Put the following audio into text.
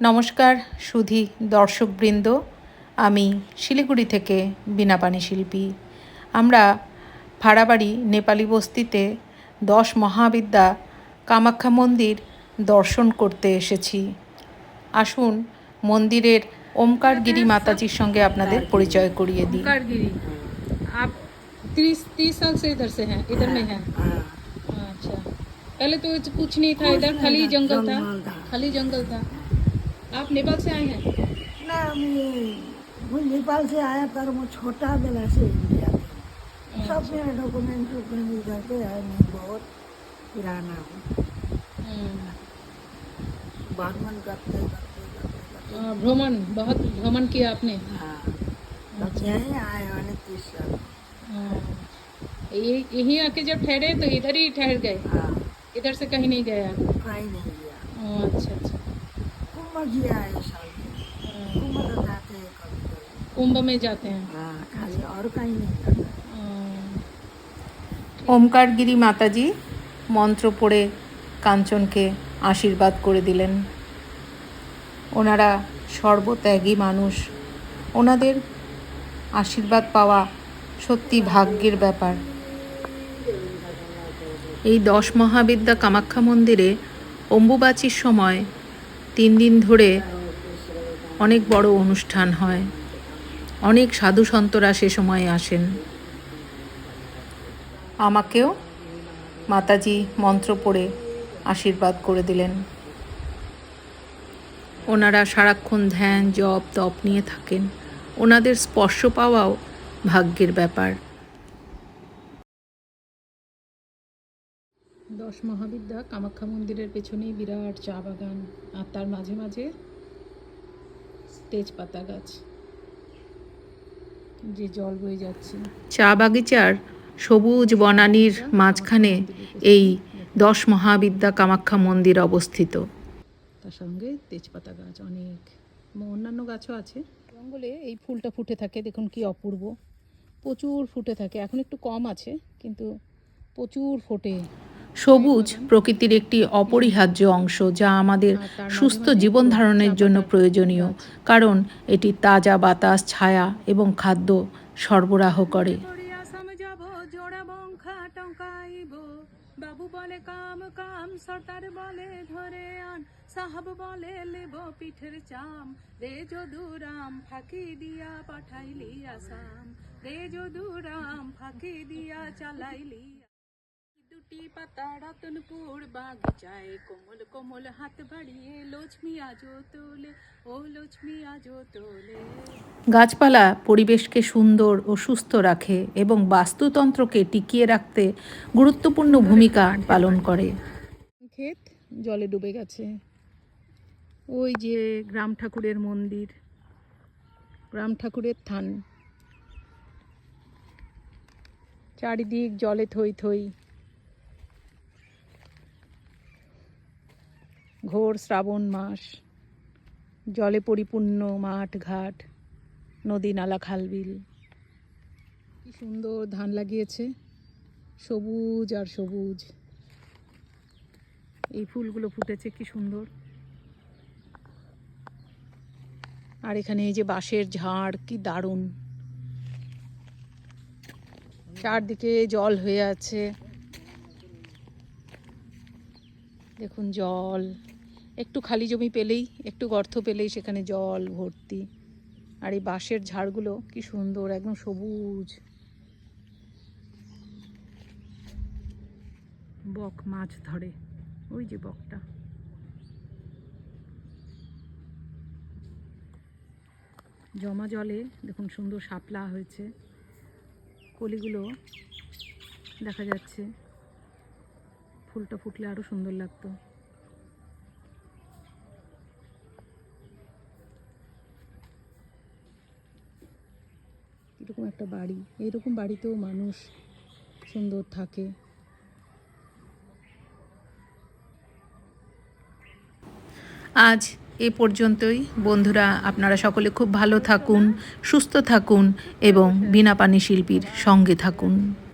নমস্কার সুধী দর্শকবৃন্দ আমি শিলিগুড়ি থেকে বীণাপানি শিল্পী আমরা ভাড়াবাড়ি নেপালি বস্তিতে দশ মহাবিদ্যা কামাখ্যা মন্দির দর্শন করতে এসেছি আসুন মন্দিরের ওমকারগিরি মাতাজির সঙ্গে আপনাদের পরিচয় করিয়ে দিই कारगिरी आप तीस तीस साल से इधर से हैं इधर में हैं अच्छा पहले तो कुछ नहीं था इधर खाली जंगल था खाली जंगल था आप नेपाल से आए हैं? ना मैं नेपाल से आया पर वो छोटा बेला से इंडिया। सब मेरा डॉक्यूमेंट इधर पे है मैं बहुत पुराना हूँ। भ्रमण करते करते करते। करते आ, भ्रमण बहुत भ्रमण किया आपने। हाँ तब यहीं आए मैंने तीस साल ये यहीं आके जब ठहरे तो इधर ही ठहर गए? हाँ। इधर से कहीं नहीं गया? कहीं नहीं गया। अच्छा अच्छा। कुंभ किया है इस साल में आ, कुंभ तो जाते हैं कभी कभी कुंभ में जाते हैं हाँ खाली और कहीं नहीं जाता आ, ওমকারগিরি মাতাজি মন্ত্র পড়ে কাঞ্চনকে আশীর্বাদ করে দিলেন ওনারা সর্বত্যাগী মানুষ ওনাদের আশীর্বাদ পাওয়া সত্যি ভাগ্যের ব্যাপার এই দশ মহাবিদ্যা কামাখ্যা মন্দিরে অম্বুবাচীর সময় তিন দিন ধরে অনেক বড় অনুষ্ঠান হয়। অনেক সাধু সন্তরা সে সময় আসেন। আমাকেও মাতাজি মন্ত্র পড়ে আশীর্বাদ করে দিলেন। ওনারা সারাক্ষণ ধ্যান, জপ, তপ নিয়ে থাকেন। ওনাদের স্পর্শ পাওয়াও ভাগ্যের ব্যাপার। দশ মহাবিদ্যা কামাখ্যা মন্দিরের পেছনেই বিরাট চা বাগান আর তার মাঝে মাঝে তেজপাতা গাছ। যে জল বয়ে যাচ্ছে। চা বাগিচার সবুজ বনানীর মাঝখানে এই দশ মহাবিদ্যা কামাখ্যা মন্দির অবস্থিত। তার সঙ্গে তেজপাতা গাছ অনেক। অন্যান্য গাছও আছে। জঙ্গলে এই ফুলটা ফুটে থাকে দেখুন কি অপূর্ব। প্রচুর ফুটে থাকে। এখন একটু কম আছে কিন্তু প্রচুর ফোটে। সবুজ প্রকৃতির একটি অপরিহার্য অংশ যা আমাদের সুস্থ জীবন ধারণের জন্য প্রয়োজনীয়, কারণ এটি তাজা বাতাস, ছায়া এবং খাদ্য সরবরাহ করে। বাবু বলে কাম কাম বলে ধরে আন, সাহাব বলে লেব পিঠের চাম, রে যদুরাম ফাঁকি দিয়া পাঠাইলি আসাম, রে যদুরাম ফাঁকি দিয়া দুটি পাতা রতনপুর বাগিচায় কোমল কোমল হাত বাড়িয়ে লক্ষ্মী আজো তোলে ও লক্ষ্মী আজো তোলে। গাছপালা পরিবেশকে সুন্দর ও সুস্থ রাখে এবং বাস্তুতন্ত্রকে টিকিয়ে রাখতে গুরুত্বপূর্ণ ভূমিকা পালন করে। ক্ষেত জলে ডুবে গেছে। ওই যে গ্রাম ঠাকুরের মন্দির গ্রাম ঠাকুরের থান। চারিদিক জলে থই থই। ঘোর শ্রাবণ মাস, জলে পরিপূর্ণ মাঠ ঘাট, নদী নালা খালবিল কি সুন্দর ধান লাগিয়েছে, সবুজ আর সবুজ। এই ফুলগুলো ফুটেছে, কি সুন্দর। আর এখানে এই যে বাঁশের ঝাড়, কি দারুণ। চারদিকে জল হয়ে আছে। দেখুন জল। একটু খালি জমি পেলেই, একটু গর্ত পেলেই সেখানে জল, ভর্তি। আর এই বাঁশের ঝাড়গুলো কি সুন্দর, একদম সবুজ। বক মাছ ধরে, ওই যে বকটা। জমা জলে, দেখুন সুন্দর সাপলা হয়েছে। কলিগুলো দেখা যাচ্ছে। ফুলটা ফুটলে আরও সুন্দর লাগতো। এরকম একটা বাড়ি, এরকম বাড়িতেও মানুষ সুন্দর থাকে। আজ এ পর্যন্তই। বন্ধুরা, আপনারা সকলে খুব ভালো থাকুন, সুস্থ থাকুন এবং বিনা পানি শিল্পীর সঙ্গে থাকুন।